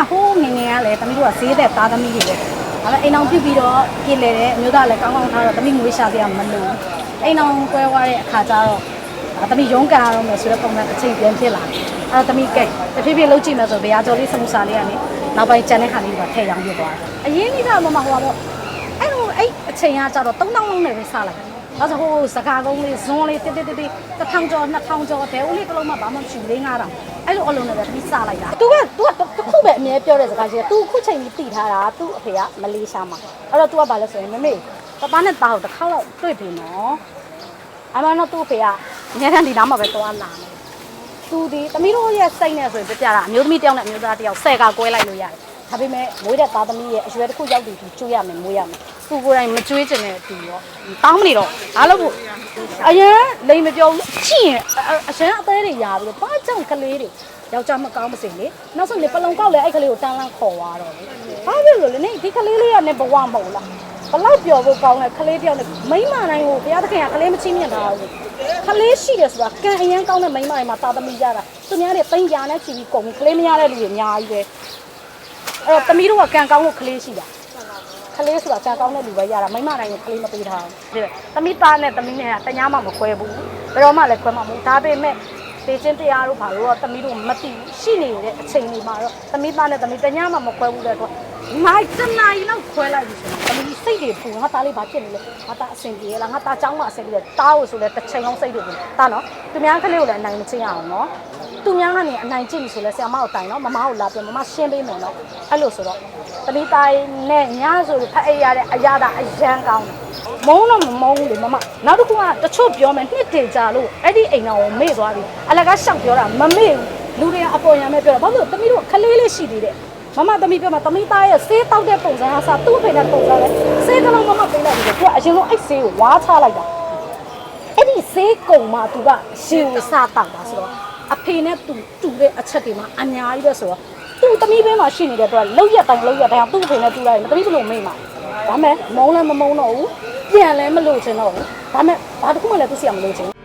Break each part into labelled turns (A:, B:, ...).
A: ကဟိုးငယ်ငယ်ကလည်းသမီးတို့ကဈေးသက်သားသမီးတွေပဲဒါပေမဲ့အိမ်အောင်ပြုတ်ပြီးတော့ပြည်လေတဲ့အမျိုးသားလည်းကောင်းကောင်းထားတော့သမီးငွေရှာပြရမလို့အိမ်အောင်ကွဲသွားတဲ့အခါကျတော့ဒါသမီးရုံးကန်ရတော့မယ်ဆိုတဲ့ပုံစံတစ်ချိန်ပြန်ဖြစ်လာတယ်အဲ့တော့သမီးကဲတဖြည်းဖြည်းလှုပ်ကြည့်မယ်ဆိုဗျာကြော်လေးစမှုစာလေးကနေနောက်ပိုင်းကျန်တဲ့ခါလေးကထည့်ရောင်းပြသွားတယ်အရင်ကြီးကမမဟိုပါပေါ့အဲ့လိုအဲ့အချိန်ကကျတော့3000လုံးနဲ့ပဲစလိုက် ဒါဆိုဟိုစကားကုန်းလေးဇွန်လေးတစ်တစ်တစ်တစ်တစ်ထောင်ကျော်နှစ်ထောင်ကျော်ဒဲဦးလေးတစ်လုံးမှဘာမှမရှိဘူးလေး9000အဲ့လိုအလုံးနဲ့ပဲပြီးစလိုက်တာ तू က तू ကတစ်ခုပဲအမြဲပြောတဲ့စကားရှိတယ် तू ခုချိန်ကြီးတည်ထားတာ तू အဖေကမလေးရှားမှာအဲ့တော့ तू ကဘာလဲဆိုရင်မမေပပနဲ့တာကိုတစ်ခါတော့တွေ့ပြီနော်အမှန်တော့ तू အဖေကအများတန်းဒီနားမှာပဲသွားလာတယ် သူဒီသမီးတို့ရဲ့စိတ်နဲ့ဆိုရင်ပြပြတာအမျိုးသမီးတစ်ယောက်နဲ့အမျိုးသားတစ်ယောက်ဆယ်ကကွဲလိုက်လို့ရတယ် ဒါပေမဲ့မွေးတဲ့သားသမီးရဲ့အရွယ်တစ်ခုရောက်ပြီသူကျွေးရမယ်မွေးရမယ်သူကိုယ်တိုင်မကျွေးချင်တဲ့သူရောတောင်းမနေတော့အားလို့ဖို့အရင်လိမ်မပြောဘူးချင့်ရင်အရင်အသေးတွေရာပြီးတော့ဘာကြောင့်ကလေးတွေယောက်ျားမကောင်းမစင်လေနောက်ဆုံးလေပလုံကောက်လေအဲ့ကလေးကိုတန်းလန်းခေါ်သွားတော့လေဘာဖြစ်လို့လဲနေဒီကလေးလေးကနေဘဝမဟုတ်လားဘလောက်ပျော်ဖို့ကောင်းတဲ့ကလေးတယောက်နဲ့မိမတိုင်းကိုဘုရားသခင်ကကလေးမချင်းမြတ်တာဘူးကလေးရှိတယ်ဆိုတာကံအရင်ကောင်းတဲ့မိမတွေမှာတာသမီရတာသူများတွေပိန်ကြာနဲ့ချီပြီးကုန်ပြီကလေးမရတဲ့လူတွေအများကြီးပဲ အဲ့တော့သမီးတို့ကကံကောင်းလို့ကလေးရှိတာကလေးဆိုတာကံကောင်းတဲ့လူပဲရတာမိမတိုင်းကိုကလေးမပေးထားဘူးသမီးသားနဲ့သမီးနဲ့ကတ냐မှမခွဲဘူးဘယ်တော့မှလည်းခွဲမှာမဟုတ်ဒါပေမဲ့ လေချင်းတရားတို့ဘာလို့တော့သမီးတို့မသိဘူးရှိနေတဲ့အချိန်တွေမှာတော့သမီးသားနဲ့သမီးတ냐မှမခွဲဘူးလေတော့နိုင်တနိုင်လောက်ခွဲလိုက်ပြီဆိုတော့သမီးစိတ်တွေပူငါသားလေးဘာဖြစ်နေလဲငါသားအဆင်ပြေလားငါသားចောင်းမအဆင်ပြေတားလို့ဆိုလဲတစ်ချိန်လုံးစိတ်တွေပူတာနော်သူများကလေးကိုလည်းအနိုင်မချင်းအောင်နော်သူများကနေအနိုင်ကျင့်ပြီဆိုလဲဆရာမကိုတိုင်နော်မမကိုလာပြန်မမရှင်းပေးမယ်နော်အဲ့လိုဆိုတော့သမီးသားနဲ့ညဆိုလို့ဖတ်အိပ်ရတဲ့အရာသာအရန်ကောင်းမုန်းတော့မမုန်းဘူးလေမမနောက်တစ်ခုကတချို့ပြောမယ်နှစ်တင်ကြလို့အဲ့ဒီအိမ်တော်ကိုမေ့သွားပြီအလကားရှောက်ပြောတာမမေ့ဘူးလူတွေကအပေါ်ရံမဲ့ပြောတာဘာလို့လဲသမီးတို့ခလေးလေးရှိသေးတယ်မမသမီးပြောမှာသမီးသားရဲ့ဆေးတောက်တဲ့ပုံစံဟာစသူ့အဖေနဲ့ပုံစံလဲဆေးကလုံးမမပေးလိုက်တယ်သူကအရင်ဆုံးအဲ့ဆေးကိုဝါချလိုက်တာအဲ့ဒီဆေးကုံမှာသူကရှည်ကိုစတောက်တာဆိုတော့အဖေနဲ့သူတူတဲ့အချက်တွေမှာအများကြီးပဲဆိုတော့သူ့သမီးဘေးမှာရှိနေတဲ့အတွက်လောက်ရက်တိုင်းလောက်ရက်တိုင်းသူ့အဖေနဲ့တူလိုက်ရင်သမီးဘယ်လိုမေ့မှာဒါမဲ့မုန်းလည်းမမုန်းတော့ဘူးပြန်လည်းမလို့ချင်တော့ဘူးဒါမဲ့ဘာတစ်ခုမှလည်းသူ့စီကမလို့ချင်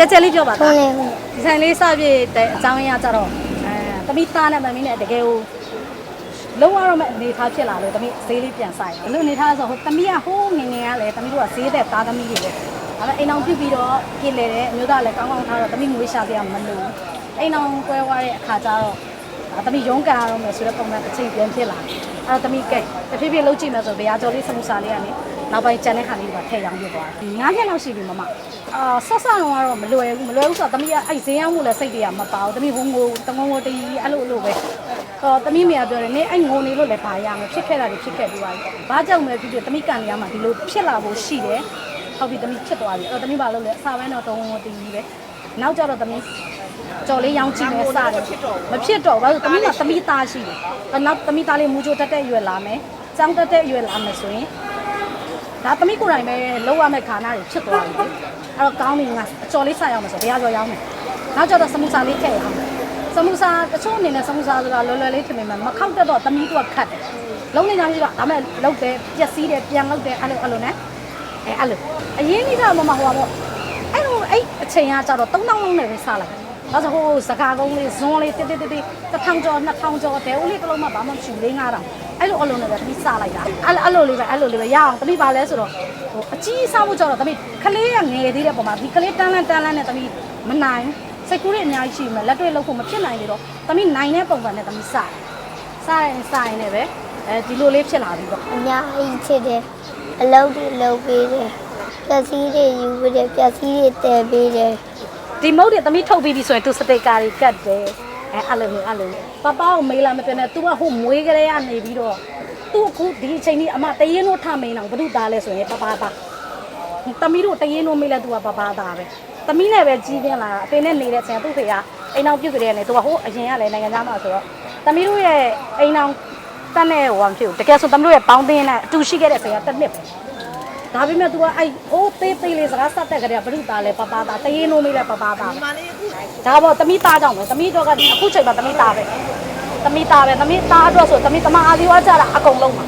A: ကြက်ကြက်လေးပြောပါ
B: ထုံး
A: သား
B: လေ
A: ဒီဆိုင်လေးစပြည့်တဲ့အကြောင်းအရာကြတော့အဲသမီးသားနဲ့သမီးနဲ့တကယ်ကိုလုံးဝတော့မဲ့အနေထားဖြစ်လာလို့သမီးဈေးလေးပြန်ဆိုင်ဘယ်လိုအနေထားလဲဆိုတော့ဟိုသမီးကဟိုးငယ်ငယ်ကလည်းသမီးတို့ကဈေးသက်သားသမီးတွေပဲဒါပေမဲ့အိမ်အောင်ပြုတ်ပြီးတော့ပြည်လေတဲ့အမျိုးသားလည်းကောင်းကောင်းထားတော့သမီးငွေရှာပြရမလို့အိမ်အောင်ကွဲသွားတဲ့အခါကျတော့ဒါသမီးရုံးကန်ရတော့မယ်ဆိုတဲ့ပုံစံတစ်ချိန်ပြန်ဖြစ်လာတယ်အဲ့တော့သမီးကဲတဖြည်းဖြည်းလှုပ်ကြည့်မယ်ဆိုဗျာကြော်လေးစမှုစာလေးကနေ နောက်ပိုင်းကျန်တဲ့ခါလေးကထည့်ရောင်းပြသွားတယ်ငါးရက်လောက်ရှိပြီမမအာဆက်ဆက်တော့ကတော့မလွယ်ဘူးမလွယ်ဘူးဆိုတော့သမီးကအဲ့ဈေးရောက်မှုလည်းစိတ်တွေကမပါဘူးသမီးဟိုငိုတငုံငိုတီးအဲ့လိုအဲ့လိုပဲဟောသမီးမိကပြောတယ်နေအဲ့ငိုနေလို့လည်းပါရမယ်ဖြစ်ခဲ့တာတွေဖြစ်ခဲ့ပြီးသွားပြီဘာကြောင့်လဲဖြစ်ဖြစ်သမီးကန်ရမှာဒီလိုဖြစ်လာဖို့ရှိတယ်ဟုတ်ပြီသမီးဖြစ်သွားပြီအဲ့တော့သမီးဘာလုပ်လဲအစာပိုင်းတော့တငုံငိုတီးပဲနောက်ကျတော့သမီးကြော်လေးရောင်းကြည့်မယ်စတယ်မဖြစ်တော့ဘူးဘာလို့သမီးကသမီးသားရှိတယ်အဲ့နောက်သမီးသားလေးမူချိုတက်တက်ရွယ်လာမယ်ចောင်းတက်တက်ရွယ်လာမယ်ဆိုရင် ဒါသမီးကိုယ်တိုင်ပဲလောက်ရမယ့်ခါနာတွေဖြစ်သွားပြီအဲ့တော့ကောင်းပြီငါအကြော်လေးဆက်ရအောင်မယ်ဆိုတရားကြော်ရောင်းမယ်နောက်ကျတော့စမူစာလေးထည့်ရအောင်စမူစာတချို့အနေနဲ့စမူစာဆိုတာလွယ်လွယ်လေးထင်ပေမဲ့မခောက်တက်တော့သမီးကခတ်တယ်လုံးနေကြပြီတော့ဒါမဲ့လောက်တယ်ပျက်စီးတယ်ပြန်လောက်တယ်အဲ့လိုအဲ့လိုနဲ့အဲအဲ့လိုအရင်ကြီးကမမဟိုပါပေါ့အဲ့လိုအဲ့အချိန်ကကြတော့3000လုံးနဲ့ပဲစလိုက် ဒါဆိုဟိုစကားကုန်းလေးဇွန်လေးတစ်တစ်တစ်တစ်တစ်ထောင်ကျော်နှစ်ထောင်ကျော်ဒဲဦးလေးတစ်လုံးမှဘာမှမရှိဘူးလေး9000အဲ့လိုအလုံးနဲ့ပဲသမီးစလိုက်တာအဲ့အဲ့လိုလေးပဲအဲ့လိုလေးပဲရအောင်သမီးပါလဲဆိုတော့ဟိုအကြီးစားမှုကြောတော့သမီးကလေးကငယ်သေးတဲ့ပုံမှာဒီကလေးတန်းလန်းတန်းလန်းနဲ့သမီးမနိုင်စိတ်ကူးတွေအများကြီးရှိမယ်လက်တွေ့လောက်ဖို့မဖြစ်နိုင်လေတော့သမီးနိုင်တဲ့ပုံစံနဲ့သမီးစတယ်စရင်စရင်လည်းပဲအဲဒီလိုလေးဖြစ်လာပြီပေါ့
B: အများကြီးချစ်တယ်အလုပ်တွေလုပ်ပေးတယ်ပျက်စီးတွေယူပေးတယ်ပျက်စီးတွေတည်ပေးတယ်
A: ဒီမုတ်တွေသမီးထုတ်ပြီးပြီဆိုရင်သူစတိတ်ကာတွေကတ်တယ်အဲအဲ့လိုမျိုးအဲ့လိုမျိုးပပကိုမေးလာမပြောနဲ့ तू ကဟိုမွေးကလေးကနေပြီးတော့ तू အခုဒီအချိန်ကြီးအမတရင်တို့ထမင်းတော့ဘု து သားလဲဆိုရင်ပပသားသမီးတို့တရင်တို့မေးလဲ तू ကပပသားပဲသမီးနဲ့ပဲကြီးပြင်းလာတာအဖေနဲ့နေတဲ့အချိန်ကသူ့ဖေကအိမ်အောင်ပြုတ်ကြတဲ့ကနေ तू ကဟိုအရင်ကလည်းနိုင်ငံသားမှာဆိုတော့သမီးတို့ရဲ့အိမ်အောင်တက်တဲ့ဟိုမဖြစ်ဘူးတကယ်ဆိုသမီးတို့ရဲ့ပေါင်းသင်းနဲ့အတူရှိခဲ့တဲ့အချိန်ကတစ်နှစ်ပဲ ဒါပေမဲ့ तू ကအဲ့ဟိုးသေးသေးလေးစကားဆက်တဲ့ကလေးကဘလူသားလဲပပသားတရေနိုးမေးလဲပပသားဒါပေါ့တမိသားကြောင့်ပဲတမိတော့ကဒီအခုချိန်မှာတမိသားပဲတမိသားပဲတမိသားအတွက်ဆိုတမိတမအာဒီဝါကြတာအကုန်လုံးပါ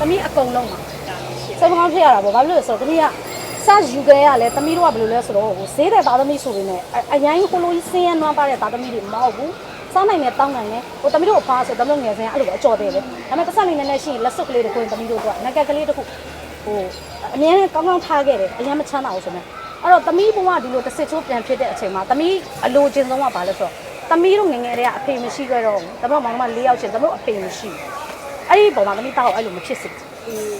A: တမိအကုန်လုံးပါစိတ်မကောင်းဖြစ်ရတာပေါ့ဘာလို့လဲဆိုတော့တမိကစယူကြရလဲတမိတို့ကဘယ်လိုလဲဆိုတော့ဟိုဈေးတဲ့သားသမီးဆိုပေမဲ့အရင်ဟိုလိုကြီးစင်းရနွမ်းပါတဲ့သားသမီးတွေမဟုတ်ဘူးစားနိုင်တယ်တောင်းနိုင်တယ်ဟိုတမီးတို့အဖားဆိုတမီးတို့ငယ်စဉ်အဲ့လိုပဲအကြော်တယ်လေဒါပေမဲ့ပတ်စံနေနေနဲ့ရှိရင်လက်စွပ်ကလေးတစ်ခုတမီးတို့ကငကက်ကလေးတစ်ခု ဟိုအမြဲတမ်းကောင်းကောင်းထားခဲ့တယ်အရင်မချမ်းသာဘူးဆိုမဲ့အဲ့တော့တမီးဘုံကဒီလိုတစ်စစ်ချိုးပြန်ဖြစ်တဲ့အချိန်မှာတမီးအလိုချင်ဆုံးကဘာလဲဆိုတော့တမီးတို့ငယ်ငယ်တည်းကအဖေမရှိခဲ့တော့ဘူးတမီးတို့မောင်မ၄ယောက်ချင်းတမီးတို့အဖေမရှိဘူးအဲ့ဒီပုံမှာတမီးတောက်အဲ့လိုမဖြစ်စေ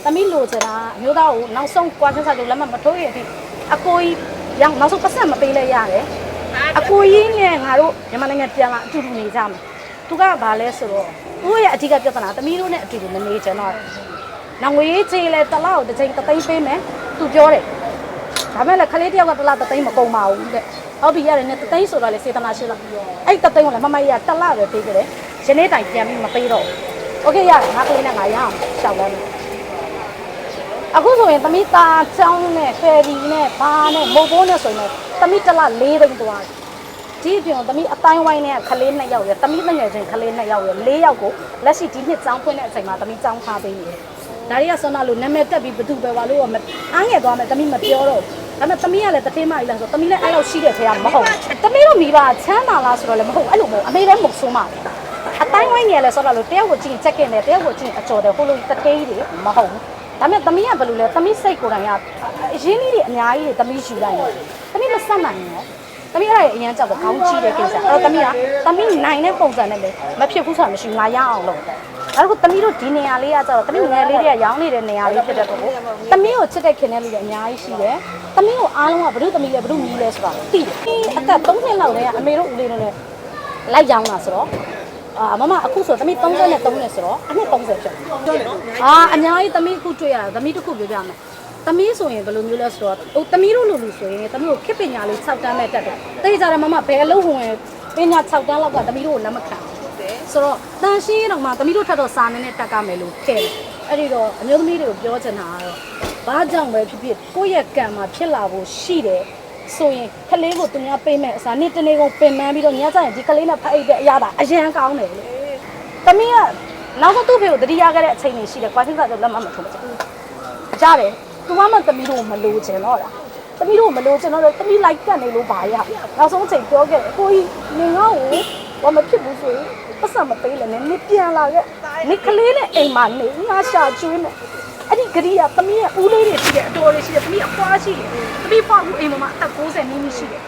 A: တမီးလိုချင်တာအမျိုးသားကိုနောက်ဆုံးကွာချင်းစာချုပ်လက်မှတ်မထိုးရတဲ့အထိအကိုကြီးရောင်နောက်ဆုံးပတ်စံမပေးလဲရတယ်အကိုကြီးနဲ့ငါတို့မြန်မာနိုင်ငံပြန်လာအတူတူနေကြမယ်သူကဘာလဲဆိုတော့သူ့ရဲ့အဓိကပြဿနာသမီးတို့နဲ့အတူတူမနေကြတော့ နောက်ငွေရေးချေးလဲတစ်လောက်တစ်ချိန်တစ်သိန်းပေးမယ်သူပြောတယ်ဒါမဲ့လည်းခလေးတယောက်ကတစ်လောက်တစ်သိန်းမကုန်ပါဘူးတဲ့ဟုတ်ပြီရတယ်နဲ့တစ်သိန်းဆိုတော့လေစေတနာရှိလားအဲ့တစ်သိန်းကိုလည်းမမကြီးကတစ်လောက်ပဲပေးကြတယ်ယနေ့တိုင်ပြန်ပြီးမပေးတော့โอเคရတယ်ငါကလေးနဲ့ငါရအောင်ရှောက်လိုက်မယ်အခုဆိုရင်သမီးသားချောင်းနဲ့ဖယ်ဒီနဲ့ဘာနဲ့မိုးဘိုးနဲ့ဆိုရင်သမီးတစ်လ၄သိန်းသွားတယ် ဒီပြင်သမီးအတိုင်းဝိုင်းနဲ့ခလေးနှစ်ယောက်ရယ်သမီးငယ်ချင်းခလေးနှစ်ယောက်ရယ်၄ယောက်ကိုလက်ရှိဒီနှစ်ចောင်းဖွင့်တဲ့အချိန်မှာသမီးចောင်းထားပေးနေတယ်။ ဒါတွေကဆွမ်းနာလို့နာမည်တက်ပြီးဘသူပဲပါလို့ကမအားငယ်သွားမယ်သမီးမပြောတော့ဘူး။ဒါပေမဲ့သမီးကလည်းတထေးမကြီးလားဆိုသမီးလည်းအဲ့လိုရှိတဲ့ထဲကမဟုတ်ဘူး။သမီးတို့မိဘချမ်းသာလားဆိုတော့လည်းမဟုတ်ဘူးအဲ့လိုမဟုတ်အမေလည်းမဟုတ်ဆိုးမှာအတိုင်းဝိုင်းငယ်လဲဆိုတော့လို့တယောက်ကိုကြည့်ချက်ကင်တယ်တယောက်ကိုကြည့်အကျော်တယ်ဟိုလိုတထေးကြီးတွေမဟုတ်ဘူး။ဒါပေမဲ့သမီးကဘယ်လိုလဲသမီးစိတ်ကိုယ်တိုင်ကအရင်းကြီးတွေအများကြီးတွေသမီးယူလိုက်တယ်။သမီးမဆက်နိုင်ဘူးနော်။ သမီးအဲ့ဒါအရင်ကြောက်တော့ခေါင်းကြီးတဲ့ကိစ္စအဲ့တော့သမီးကသမီးနိုင်တဲ့ပုံစံနဲ့ပဲမဖြစ်ဘူးဆိုတာမရှိဘူးငါရအောင်လုပ်တယ်အဲ့တော့သမီးတို့ဒီနေရာလေးကကျတော့သမီးငယ်လေးတွေကရောင်းနေတဲ့နေရာလေးဖြစ်တဲ့တော့သမီးကိုချစ်တဲ့ခင်တဲ့လူတွေအများကြီးရှိတယ်သမီးကိုအားလုံးကဘု து သမီးလဲဘု து မီးလဲဆိုတာသိတယ်အသက်3နှစ်လောက်တည်းကအမေတို့ဦးလေးတို့လည်းလိုက်ရောင်းတာဆိုတော့အာမမအခုဆိုသမီး33နဲ့3နဲ့ဆိုတော့အနှစ်30ဖြစ်တယ်အာအများကြီးသမီးအခုတွေ့ရတာသမီးတစ်ခုပြောပြမယ် သမီးဆိုရင်ဘယ်လိုမျိုးလဲဆိုတော့ဟိုသမီးတို့လိုလူဆိုရင်သမီးကိုခေတ်ပညာလေး6တန်းနဲ့တက်တယ်။တေးကြတယ်မမဘယ်အလုပ်ဝင်ပညာ6တန်းလောက်ကသမီးတို့ကိုလက်မခံဘူးဆိုတော့တန်ရှင်းတော့မှသမီးတို့ထပ်တော့စာနေနဲ့တက်ကမယ်လို့ခဲ့တယ်။အဲ့ဒီတော့အမျိုးသမီးတွေကိုပြောချင်တာကတော့ဘာကြောင့်ပဲဖြစ်ဖြစ်ကိုယ့်ရဲ့ကံမှာဖြစ်လာဖို့ရှိတယ်ဆိုရင်ကလေးကိုသူများပေးမဲ့အစားနေ့တနေ့ကုန်ပင်ပန်းပြီးတော့ညကျရင်ဒီကလေးနဲ့ဖက်အိတ်တဲ့အရာတာအရန်ကောင်းတယ်လေ။သမီးကနောက်ဆုံးသူ့ဖေကိုတတိယခဲ့တဲ့အချိန်တွေရှိတယ်။ကွာချင်းစာတော့လက်မမထုံးဘူး။ကြားတယ် သူကမှသမီးတို့မလို့ချင်တော့လားသမီးတို့မလို့ချင်တော့သမီးလိုက်ကတ်နေလို့ပါရနောက်ဆုံးအချိန်ပြောခဲ့ကိုကြီးနင်ငါ့ကိုဘာမဖြစ်ဘူးဆိုရင်ပတ်စံမပေးလည်းနဲ့နင်ပြန်လာခဲ့နင်ကလေးနဲ့အိမ်မှာနေငါရှာကျွေးမယ်အဲ့ဒီဂရီကသမီးရဲ့ဦးလေးတွေရှိတယ်အတော်တွေရှိတယ်သမီးအဖွားရှိတယ်သမီးဖွားဘူးအိမ်မှာအသက်60နီးနီးရှိတယ်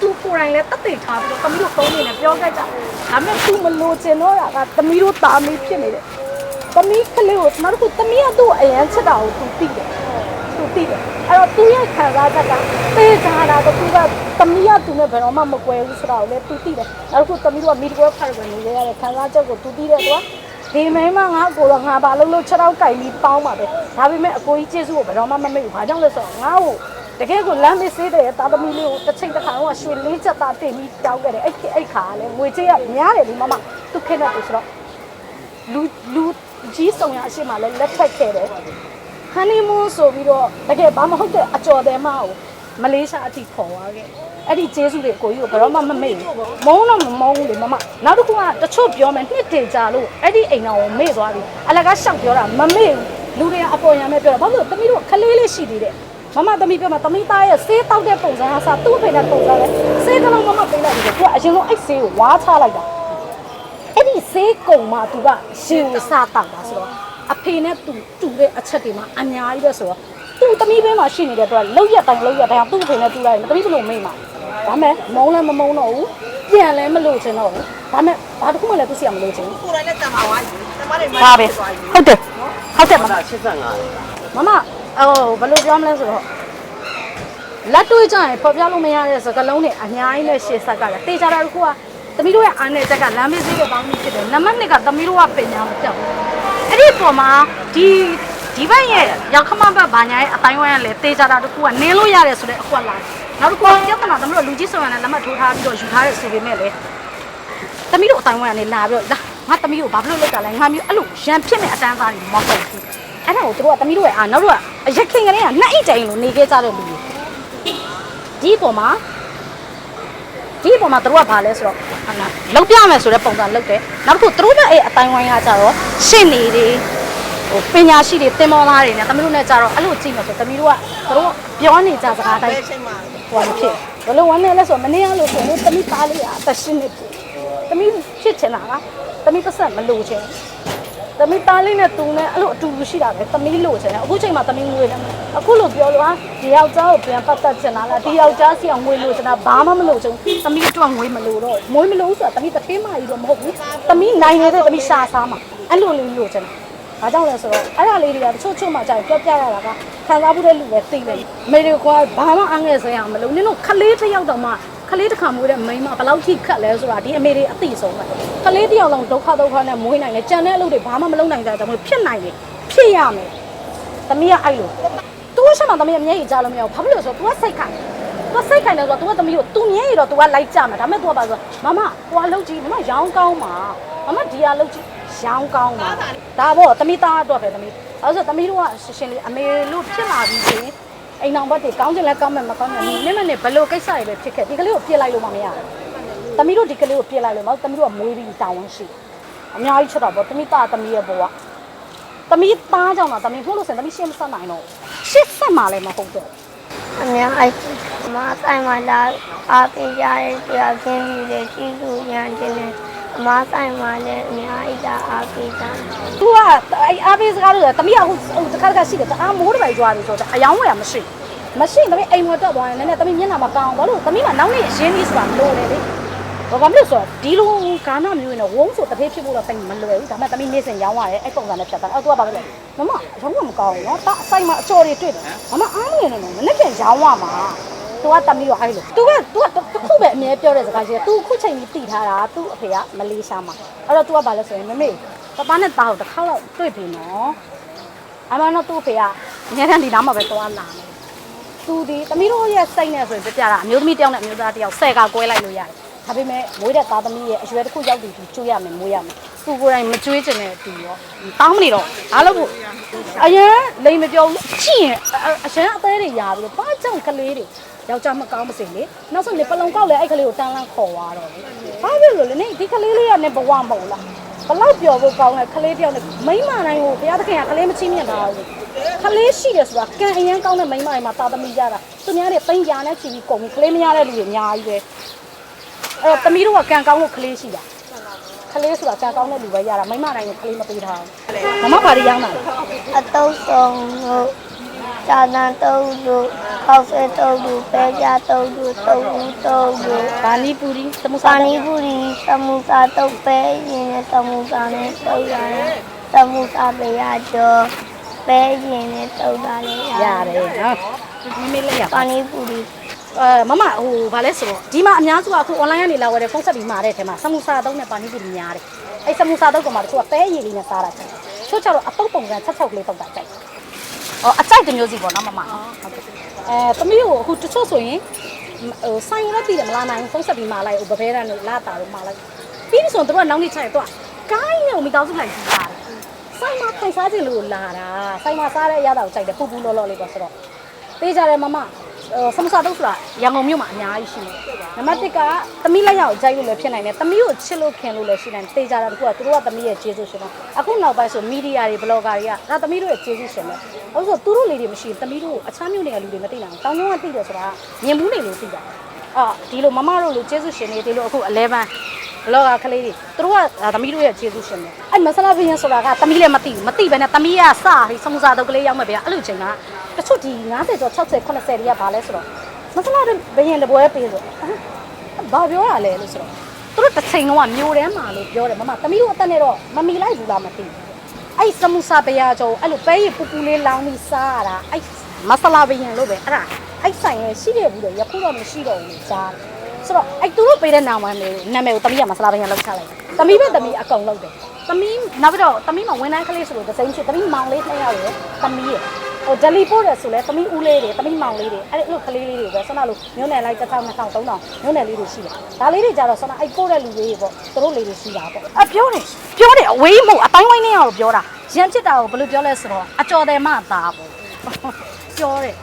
A: သူကိုယ်တိုင်လည်းတက်သိထားပြီးတော့သမီးတို့သုံးနေနဲ့ပြောခဲ့ကြဒါပေမဲ့သူမလို့ချင်တော့တာကသမီးတို့တာမီးဖြစ်နေတယ်သမီးကလေးကိုနောက်တစ်ခုသမီးကသူ့ကိုအရန်ချစ်တာကိုသူသိတယ် သူသိတယ်အဲ့တော့သူ့ရဲ့ခံစားချက်ကသေချာတာကသူကသမီးကသူနဲ့ဘယ်တော့မှမကွဲဘူးဆိုတာကိုလည်းသူသိတယ်နောက်တစ်ခုသမီးတို့ကမီဒီကွဲဖတ်ဝင်နေရတဲ့ခံစားချက်ကိုသူသိတယ်သူကဒီမိန်းမငါအကိုတော့ငါဘာလို့လို့6တော့ကြိုက်ပြီးပေါင်းပါပဲဒါပေမဲ့အကိုကြီးကျေးဇူးကိုဘယ်တော့မှမမေ့ဘူးဘာကြောင့်လဲဆိုတော့ငါ့ကိုတကယ်ကိုလမ်းမေးစေးတဲ့တာသမီလေးကိုတစ်ချိန်တစ်ခါတော့ရွှေလေးချက်သားတင်ပြီးတောင်းခဲ့တယ်အဲ့အဲ့ခါကလည်းငွေချေးကများတယ်ဒီမမသူခက်နေတယ်ဆိုတော့လူလူကြီးဆောင်ရအရှိမလဲလက်ထက်ခဲ့တယ် ဟန်နီမွန်းဆိုပြီးတော့တကယ်ဘာမဟုတ်တဲ့အကျော်တယ်မအောင်မလေးရှားအထိခေါ်သွားခဲ့အဲ့ဒီကျေးဇူးတွေအကိုကြီးကိုဘယ်တော့မှမမေ့ဘူးမုန်းတော့မမုန်းဘူးလေမမနောက်တစ်ခုကတချို့ပြောမယ်နှစ်တင်ကြလို့အဲ့ဒီအိမ်တော်ကိုမေ့သွားပြီအလကားရှောက်ပြောတာမမေ့ဘူးလူတွေကအပေါ်ရံမဲ့ပြောတာဘာလို့လဲသမီးတို့ခလေးလေးရှိသေးတယ်မမသမီးပြောမှာသမီးသားရဲ့ဆေးတောက်တဲ့ပုံစံဟာစသူ့အဖေနဲ့ပုံစံလဲဆေးကလုံးမမပေးလိုက်တယ်သူကအရင်ဆုံးအဲ့ဆေးကိုဝါချလိုက်တာအဲ့ဒီဈေးကုံမှာသူကရှင်ကိုစတောက်တာဆိုတော့ အဖေနဲ့သူတူတဲ့အချက်တွေမှာအများကြီးပဲဆိုတော့သူ့သမီးဘင်းမှာရှိနေတဲ့အတွက်လောက်ရက်တိုင်းလောက်ရက်တိုင်းသူ့အဖေနဲ့တူလိုက်ရင်သမီးဘလို့မိတ်မှာဒါမဲ့မုန်းလည်းမမုန်းတော့ဘူးပြန်လည်းမလို့ချင်တော့ဘူးဒါမဲ့ဘာတစ်ခုမှလည်းသူ့စီအောင်မလို့ချင်ဘူး
C: ကိုယ်တိုင်လည်းတံပါသွားပြီတံပါတွေမှ
A: ဒါပဲဟုတ်တယ်ဟုတ်တယ်မမ
D: 85
A: မမဟိုဘယ်လိုပြောမလဲဆိုတော့လက်တွေးကြရင်ဖော်ပြလို့မရတဲ့စကားလုံးတွေအများကြီးနဲ့ရှေ့ဆက်ကလည်းတေချာတာတစ်ခုကသမီးတို့ရဲ့အားနဲ့ချက်ကလမ်းမေးစည်းတဲ့ပေါင်းပြီးဖြစ်တယ်နံပါတ်2ကသမီးတို့ကပညာမပြောက်ဘူး အဲ့ဒီပုံမှာဒီဒီဘက်ရဲ့ရောက်ခမဘက်ဘာညာရဲ့အတိုင်းဝိုင်းကလည်းတေချာတာတစ်ခုကနင်းလို့ရတယ်ဆိုတဲ့အကွက်လာနောက်တစ်ခုကပြဿနာသမီးတို့လူကြီးဆောင်ရတဲ့လက်မှတ်ထိုးထားပြီးတော့ယူထားတဲ့ဆိုပေမဲ့လည်းသမီးတို့အတိုင်းဝိုင်းကနေလာပြီးတော့လာငါသမီးတို့ဘာဖြစ်လို့လောက်တာလဲငါမျိုးအဲ့လိုရန်ဖြစ်နေအတန်းသားတွေမဟုတ်ဘူးအဲ့ဒါကိုသူတို့ကတမီးတို့ရဲ့အာနောက်တို့ကအရက်ခင်ကလေးကနှစ်အိတ်တိုင်လို့နေခဲ့ကြတဲ့လူတွေဒီအပေါ်မှာ ဒီအပေါ်မှာသူတို့ကဘာလဲဆိုတော့ဟာနာလောက်ပြမယ်ဆိုတဲ့ပုံစံလောက်တယ်နောက်တစ်ခုသူတို့ရဲ့အဲ့အတိုင်းဝိုင်းကကြတော့ရှင့်နေတွေဟိုပညာရှိတွေတင်မောသားတွေနဲ့တမီးတို့နဲ့ကြတော့အဲ့လိုကြည့်မယ်ဆိုတမီးတို့ကသူတို့ပြောနေကြစကားတိုင်း
C: ဘယ်ချိန်မှာ
A: ဟိုမဖြစ်ဘလို့ဝမ်းနေလဲဆိုမနေရလို့ဆိုရင်တမိသားလေးအသက်ရှင်နေပြီတမိဖြစ်ချင်တာကတမိပတ်ဆက်မလို့ချင် တမိသားလေးနဲ့တူနဲ့အဲ့လိုအတူတူရှိတာပဲတမိလို့ချင်တယ်အခုချိန်မှာတမိငွေတယ်အခုလို့ပြောလို့ဟာဒီယောက်ျားကိုပြန်ပတ်သက်ချင်တာလားဒီယောက်ျားစီအောင်ငွေလို့ချင်တာဘာမှမလို့ချင်တမိအတွက်ငွေမလို့တော့ငွေမလို့ဆိုတာတမိတထေးမကြီးတော့မဟုတ်ဘူးတမိနိုင်နေတဲ့တမိရှာစားမှာအဲ့လိုလေးလို့ချင်တာ။ဘာကြောင့်လဲဆိုတော့အဲ့ဒါလေးတွေကတချို့ချို့မှကြာပြောပြရတာကခံစားမှုတဲ့လူပဲသိတယ်။မေတွေကဘာမှအငဲ့စရာမလိုနင်တို့ခလေးတစ်ယောက်တော့မှခ လေးတစ်ခါမွေးတဲ့မိန်းမဘယ်လောက်ထိခက်လဲဆိုတာဒီအမေတွေအသိဆုံးပဲ။ခလေးတစ်ယောက်လုံးဒုက္ခဒုက္ခနဲ့မွေးနိုင်တယ်။ကြံတဲ့အလုပ်တွေဘာမှမလုပ်နိုင်ကြတဲ့ကြောင့်ဖြစ်နိုင်တယ်။ဖြစ်ရမယ်။သမီးကအဲ့လိုသူ့ရှမှာသမီးကမျက်ရည်ကြားလို့မရဘူး။ဘာဖြစ်လို့လဲဆိုတော့ तू ကစိတ်ခိုင်။ तू စိတ်ခိုင်တယ်ဆိုတော့ तू ကသမီးကို तू မျက်ရည်တော့ तू ကလိုက်ကြမှာဒါပေမဲ့ तू ကပါဆိုမမဟိုအလုပ်ကြီးမမရောင်းကောင်းပါမမဒီအလုပ်ကြီးရောင်းကောင်းပါဒါပေါ့သမီးသားအတွက်ပဲသမီးအဲဆိုသမီးတို့ကရှင်းရှင်းလေးအမေလို့ဖြစ်လာပြီးချင်း အိမ်အောင်ဘက်တွေကောင်းချင်လဲကောင်းမယ်မကောင်းမယ်နင်းမနဲ့ဘလို့ကိစ္စတွေပဲဖြစ်ခဲ့ဒီကလေးကိုပြစ်လိုက်လို့မမရဘူးသမီးတို့ဒီကလေးကိုပြစ်လိုက်လို့မဟုတ်သမီးတို့ကမွေးပြီးတာဝန်ရှိအများကြီးချက်တော့ပေါ့သမီးသားသမီးရဲ့ဘဝသမီးသားကြောင့်တော့သမီးဖို့လို့ဆိုရင်သမီးရှင်းမဆက်နိုင်တော့ရှင်းဆက်မှလည်းမဟုတ်တော့
B: အများအိုက်မဆိုင်မှာလာအားပေးကြတဲ့တရားချင်းကြီးတွေကြီးစုညာချင်းတွေ အမဆိုင်မှာလည်းအများအိတာအားပေးကြတယ်။
A: तू ကအဲ့အားပေးစကားလို့တမီးကဟိုဟိုတခါတခါရှိတယ်တအားမိုးတစ်ပိုက်ကြွားတယ်ဆိုတော့အယောင်းဝယ်ရမရှိ။မရှိတမီးအိမ်ဝင်တက်သွားရင်လည်းနည်းနည်းတမီးမျက်နှာမကောင်းဘာလို့တမီးကနောက်နေ့ရင်းပြီးဆိုတာမလို့လေလေ။ဘာမှမလို့ဆိုတော့ဒီလိုကာနာမျိုးရင်တော့ဝုန်းဆိုတစ်ဖေးဖြစ်ဖို့တော့တိတ်မလွယ်ဘူး။ဒါပေမဲ့တမီးနေ့စဉ်ရောင်းရတယ်အဲ့ပုံစံနဲ့ဖြတ်တာ။အဲ့ तू ကဘာလဲ။မမရောင်းကမကောင်းဘူးနော်။တအဆိုင်မှာအကျော်တွေတွေ့တယ်။မမအားမနေနဲ့နော်။မနေ့ပြန်ရောင်းရမှာ။ သူကတတ်ပြီးတော့အဲ့လိုသူကသူကတစ်ခုပဲအမြဲပြောတဲ့စကားရှိတယ်သူအခုချိန်ကြီးတည်ထားတာသူ့အဖေကမလေးရှားမှာအဲ့တော့သူကဘာလဲဆိုရင်မမေပပနဲ့တာကိုတစ်ခါတော့တွေ့ပြီနော်အမှန်တော့သူ့အဖေကအများကြီးဒီနားမှာပဲသွားလာတယ်သူဒီတမီးတို့ရဲ့စိတ်နဲ့ဆိုရင်ပြပြတာအမျိုးသမီးတယောက်နဲ့အမျိုးသားတယောက်ဆယ်ကကွဲလိုက်လို့ရတယ်ဒါပေမဲ့မွေးတဲ့သားသမီးရဲ့အရွယ်တစ်ခုရောက်ပြီသူကျွေးရမယ်မွေးရမယ်သူကိုယ်တိုင်မကျွေးချင်တဲ့သူရောတောင်းမနေတော့အားလုံးကိုအရင်လိမ်မပြောဘူးချင်ရင်အရင်အသေးတွေရာပြီးတော့ဘာကြောင့်ကလေးတွေ ယောက်ျားမကောင်းမစင်လေနောက်ဆုံးနေပလုံကောက်လေအဲ့ကလေးကိုတန်းလန်းခေါ်သွားတော့လေဘာဖြစ်လို့လဲနေဒီကလေးလေးကနေဘဝမဟုတ်လားဘလောက်ပျော်ဖို့ကောင်းလဲခလေးတယောက်နဲ့မိန်းမတိုင်းကိုဘုရားသခင်ကခလေးမချင်းမြတ်တာဘူးခလေးရှိတယ်ဆိုတာကံအရင်ကောင်းတဲ့မိန်းမတွေမှာတာသမီကြတာသူများတွေပိန်ကြာနဲ့ချီပြီးကုန်ပြီခလေးမရတဲ့လူတွေအများကြီးပဲအဲ့တော့သမီးတို့ကကံကောင်းလို့ခလေးရှိတာခလေးဆိုတာကံကောင်းတဲ့လူပဲရတာမိန်းမတိုင်းကိုခလေးမပေးထားဘူးမမဘာတွေရောင်းတာလဲ
B: အတုံးဆုံးလို့ သာသန်တုံးလို့ခောက်ဆွဲတုံးလို့ပဲကြတုံးလို့တုံးဦးတုံးလို့
A: ဘာနီပူရီသမုစာ
B: ပါနီပူရီသမုစာတုတ်ပဲရင်နဲ့သမုစာနဲ့တုတ်ရတယ်သမုစာပဲရကျော်ပဲရင်နဲ့တုတ်တာလည်းရ
A: ရတယ်နော်မိမိလေးရ
B: ပါနီပူရီ
A: အဲမမဟိုဘာလဲဆိုတော့ဒီမှာအများစုကအခု online ကနေလာဝယ်တဲ့ဖုန်းဆက်ပြီးမှာတဲ့ထဲမှာဆမူစာတုံးနဲ့ပါနီပူရီများတယ်အဲဆမူစာတုံးကမှတချို့ကပဲရည်လေးနဲ့စားတာချို့ချို့ကျတော့အပုတ်ပုံစံချက်ချက်လေးတုတ်တာကြိုက် အော်အကြိုက်တစ်မျိုးစီပေါ့နော်မမဟုတ်ကဲ့အဲသမီးကိုအခုတချို့ဆိုရင်ဟိုဆိုင်ရက်တည်တယ်မလားနိုင်ဖုန်းဆက်ပြီးမှာလိုက်ဟိုဗဘဲတန်းတို့လာတာတို့မှာလိုက်ပြီးပြီဆိုတော့တို့ကနောက်နေ့ချက်ရတော့ကိုင်းနဲ့မိသားစုလိုက်ကြည့်တာဆိုင်မှာထိုင်စားခြင်းလို့လာတာဆိုင်မှာစားတဲ့အရသာကိုကြိုက်တယ်ပူပူလောလောလေးပေါ့ဆိုတော့သေးကြတယ်မမ ဆမ်ဆာတော့ဆိုတာရန်ကုန်မြို့မှာအများကြီးရှိတယ်။နံပါတ်1ကသမီးလက်ရောက်ကြိုက်လို့လည်းဖြစ်နိုင်တယ်။သမီးကိုချစ်လို့ခင်လို့လည်းရှိနိုင်တယ်။သေးကြတာတကူကသူတို့ကသမီးရဲ့ကျေးဇူးရှင်တော့အခုနောက်ပိုင်းဆိုမီဒီယာတွေဘလော့ဂါတွေကဒါသမီးတို့ရဲ့ကျေးဇူးရှင်ပဲ။အခုဆိုသူတို့လေးတွေမရှိရင်သမီးတို့အခြားမြို့တွေကလူတွေမသိနိုင်ဘူး။တောင်ကျုံကသိတယ်ဆိုတာမြင်ဘူးနေလို့သိတာ။အော်ဒီလိုမမတို့လိုကျေးဇူးရှင်တွေဒီလိုအခု11 ဘလော့ဂါကလေးတွေသူတို့ကသမီးတို့ရဲ့ကျေးဇူးရှင်ပဲ။အဲ့မဆလာဘင်းဆိုတာကသမီးလည်းမသိဘူး။မသိဘဲနဲ့သမီးကစပြီးစမှုစာတုပ်ကလေးရောက်မဲ့ဗျာအဲ့လိုချိန်ကတချို့ဒီ90ကျော်60 80တွေကဘာလဲဆိုတော့မဆလာဘင်းတပွဲပေးဆိုဘာပြောရလဲလို့ဆိုတော့သူတို့တစ်ချိန်လုံးကမျိုးတန်းမှာလို့ပြောတယ်မမသမီးတို့အသက်နဲ့တော့မမီလိုက်ဘူးလားမသိဘူးအဲ့စမှုစာပရာကျော်အဲ့လိုပဲရပူပူလေးလောင်းပြီးစားရတာအဲ့မဆလာဘင်းလို့ပဲအဲ့ဒါအဲ့ဆိုင်ရရှိတယ်ဘူးလေယခုတော့မရှိတော့ဘူးလို့ကြားတယ် ဆိုတော့အဲ့သူတို့ပေးတဲ့နာမည်လေးနာမည်ကိုတမီးကမဆလာဘင်းလောက်ချလိုက်တယ်တမီးပဲတမီးအကုန်လောက်တယ်တမီးနောက်ပြီးတော့တမီးမှာဝန်ထမ်းကလေးဆိုလို့ဒစိမ့်ချစ်တမီးမောင်လေးနှစ်ယောက်ရယ်တမီးရယ်ဟိုဒလီပို့တယ်ဆိုလဲသမီးဦးလေးတွေသမီးမောင်လေးတွေအဲ့လိုကလေးလေးတွေပဲဆန္ဒလို့မျိုးနယ်လိုက်တစ်ထောင်နှစ်ထောင်သုံးထောင်မျိုးနယ်လေးတွေရှိတယ်ဒါလေးတွေကြတော့ဆန္ဒအဲ့ပို့တဲ့လူလေးတွေပေါ့သူတို့လေးတွေရှိတာပေါ့အပြောတယ်ပြောတယ်အဝေးမဟုတ်အတိုင်းဝိုင်းနေရတော့ပြောတာရမ်းဖြစ်တာကိုဘယ်လိုပြောလဲဆိုတော့အကျော်တယ်မသားပေါ့ပြောတယ်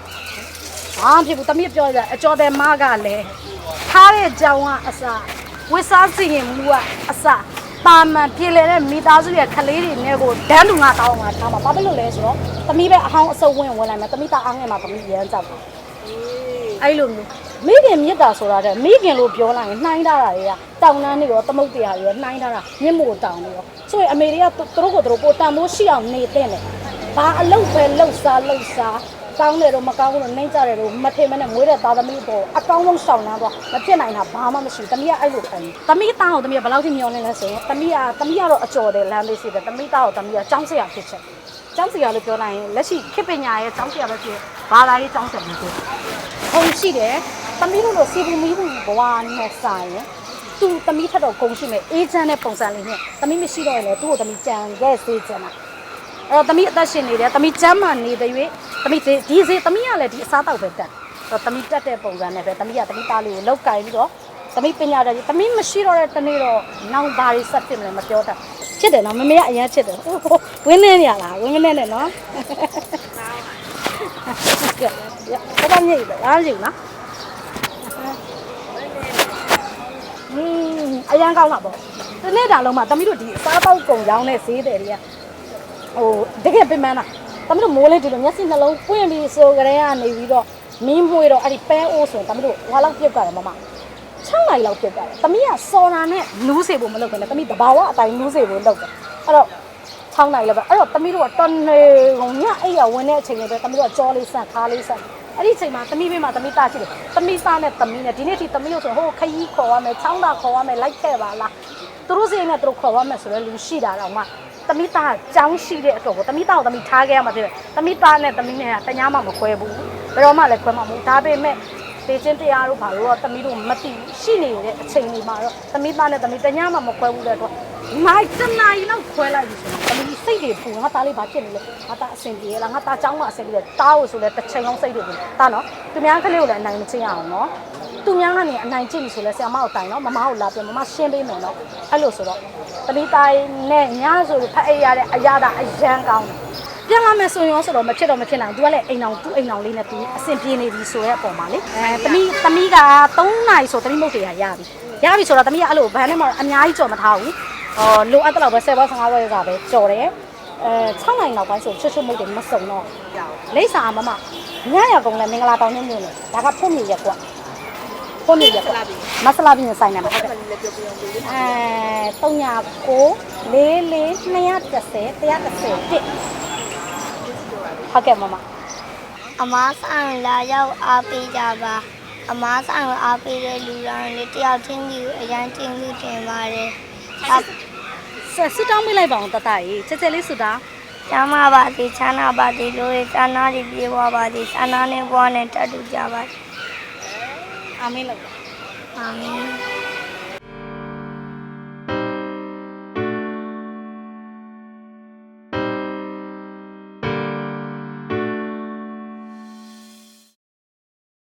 A: ဘာမှဖြစ်ဘူးတမီးပြောကြအကျော်တယ်မကလည်း ထားတဲ့ကြောင်ကအစဝစ်စားစီရင်မှုကအစပါမန်ပြေလေတဲ့မိသားစုရဲ့ခလေးတွေနဲ့ကိုဒန်းတူငါတောင်းမှာထားမှာဘာဖြစ်လို့လဲဆိုတော့တမီးပဲအဟောင်းအစုပ်ဝင်ဝင်လိုက်မယ်တမီးသားအားငယ်မှာတမီးရမ်းကြောက်တယ်အဲ့လိုမျိုးမိခင်မြစ်တာဆိုတာတဲ့မိခင်လို့ပြောလိုက်ရင်နှိုင်းထားတာတွေကတောင်တန်းတွေရောသမုတ်တရားတွေရောနှိုင်းထားတာမြင့်မို့တောင်တွေရောဆိုရင်အမေတွေကသူတို့ကိုသူတို့ပိုတန်မိုးရှိအောင်နေတဲ့တယ်ဘာအလုပ်ပဲလှုပ်စားလှုပ်စား ကောင်းတယ်တော့မကောင်းဘူးလို့နှိမ့်ကြတယ်လို့မထင်မနဲ့မွေးတဲ့သားသမီးပေါ်အကောင်းဆုံးရှောင်နှမ်းသွားမဖြစ်နိုင်တာဘာမှမရှိဘူးတမီးကအဲ့လိုခံတမီးသားကိုတမီးကဘယ်လောက်ထိမျောနေလဲဆိုရင်တမီးကတမီးကတော့အကျော်တယ်လမ်းလေးရှိတယ်တမီးသားကိုတမီးကចောင်းစရာဖြစ်ချက်ចောင်းစရာလို့ပြောလိုက်ရင်လက်ရှိခေတ်ပညာရဲ့ចောင်းစရာပဲဖြစ်ဘာသာရေးចောင်းစရာမျိုးဖြစ် ဂုံရှိတယ်။သမီးတို့လိုစီပူမီးဘူးဘဝနဲ့ဆိုင်ရင်သူသမီးထက်တော့ဂုံရှိမယ်အေးချမ်းတဲ့ပုံစံလေးနဲ့သမီးမရှိတော့ရင်လည်းသူ့ကိုသမီးကြံခဲ့စေချင်တာ။ အဲ့တော့သမီးအသက်ရှင်နေတယ်သမီးကျမ်းမာနေတဲ့၍သမီးဒီဒီစေသမီးကလည်းဒီအစားတောက်ပဲတက်။အဲ့တော့သမီးတက်တဲ့ပုံစံနဲ့ပဲသမီးကသမီးသားလေးကိုလောက်ကင်ပြီးတော့သမီးပညာတဲ့သမီးမရှိတော့တဲ့တနေ့တော့နောက်ဘာတွေဆက်ဖြစ်မလဲမပြောတတ်။ချစ်တယ်နော်မမေကအရင်ချစ်တယ်။ဝင်းနေနေရလားဝင်းမနေနဲ့နော်။ကဲဘာမှမရဘူးအားရည်နော်อืมအရန်ကောင်းတာပေါ့ဒီနေ့တာလုံးမှာတမီးတို့ဒီအစားပေါက်ကုံရောင်းတဲ့ဈေးတယ်တွေက ဟိုတကယ်ပြင်ပန်းတာတမီးတို့မိုးလေးဒီလိုမျက်စိနှလုံးပွင့်ပြီးဆိုကြတဲ့ကနေပြီးတော့မင်းမွေးတော့အဲ့ဒီပဲအိုးဆိုရင်တမီးတို့ဟွာလောက်ပြုတ်ကြတယ်မမ6နိုင်လောက်ပြုတ်ကြတယ်တမီးကစော်နာနဲ့နူးစေဖို့မလုပ်ဘူးနဲ့တမီးတဘာဝအတိုင်းနူးစေဖို့လုပ်တယ်အဲ့တော့6နိုင်လောက်ပဲအဲ့တော့တမီးတို့ကတနေကုန်ညအဲ့ရဝင်တဲ့အချိန်တွေပဲတမီးတို့ကကြောလေးဆန့်ခါလေးဆန့်အဲ့ဒီအချိန်မှာတမီးဘေးမှာတမီးတာရှိတယ်တမီးစားနဲ့တမီးနဲ့ဒီနေ့ထိတမီးတို့ဆိုဟိုခยีခေါ်ရမယ်ချောင်းတာခေါ်ရမယ်လိုက်ခဲ့ပါလားသူတို့စိတ်နဲ့သူတို့ခေါ်ရမယ်ဆိုတော့လူရှိတာတော့မှ တမီးသားကြောင်းရှိတဲ့အတွက်ကိုတမီးသားကိုတမီးထားခဲ့ရမှာဖြစ်တယ်တမီးသားနဲ့တမီးနဲ့ကတ냐မှမခွဲဘူးဘယ်တော့မှလည်းခွဲမှာမဟုတ်ဒါပေမဲ့ လေချင်းတရားတို့ဘာလို့တော့သမီးတို့မသိရှိနေတဲ့အချိန်တွေမှာတော့သမီးသားနဲ့သမီးတညမှမခွဲဘူးတဲ့တော့မိုက်တနာရီလောက်ခွဲလိုက်ပြီဆိုတော့သမီးစိတ်တွေပူငါသားလေးဘာဖြစ်နေလဲငါသားအဆင်ပြေလားငါသားចောင်းမအဆင်ပြေတားလို့ဆိုလဲတစ်ချိန်လုံးစိတ်တွေပူတာနော်သူများကလေးကိုလည်းအနိုင်မချင်းအောင်နော်သူများကနေအနိုင်ကျင့်ပြီဆိုလဲဆရာမကိုတိုင်နော်မမကိုလာပြန်မမရှင်းပေးမယ်နော်အဲ့လိုဆိုတော့သမီးသားနဲ့ညဆိုလို့ဖတ်အိပ်ရတဲ့အရာတာအရန်ကောင်းတယ် ပြန်လာမယ်ဆိုရင်ရောဆိုတော့မဖြစ်တော့မဖြစ်နိုင်ဘူး तू ကလည်းအိမ်အောင်သူ့အိမ်အောင်လေးနဲ့ तू အဆင်ပြေနေပြီဆိုရဲအပေါ်မှာလေအဲတမီးတမီးက3နိုင်ဆိုတမီးမုတ်တွေကရပြီရပြီဆိုတော့တမီးကအဲ့လိုဘန်နဲ့မှအများကြီးကြော်မထားဘူးဟောလိုအပ်တဲ့လောက်ပဲ10ဘော15ဘောရကပဲကြော်တယ်အဲ6နိုင်နောက်ပိုင်းဆိုချွတ်ချွတ်မုတ်တွေမစုံတော့လိမ့်စာမမညရကုံလည်းမင်္ဂလာတောင်ညညနဲ့ဒါကဖုတ်မြေရက်ကွဖုတ်မြေရက်ကွမဆလာပြင်းဆိုင်နေမှာဟုတ်တယ်
C: လည်းပြောပြအောင်လေ
A: အဲ309 430 130 ဟုတ်ကဲ့မမ
B: အမားဆိုင်လာရောက်အားပေးကြပါအမားဆိုင်ကိုအားပေးတဲ့လူတိုင်းလေးတယောက်ချင်းစီကိုအရန်ချင်းလူတင်ပါတယ်အ
A: ဆက်စစ်တောင်းပေးလိုက်ပါအောင်တတကြီးချက်ချက်လေးစစ်တာ
B: ကျမ်းမာပါစေချမ်းသာပါစေလို့ရစာနာတွေပြေဝပါစေစာနာနဲ့ဘွားနဲ့တတ်တူကြပါစေ
A: အာမင်းလို့
B: အာမင်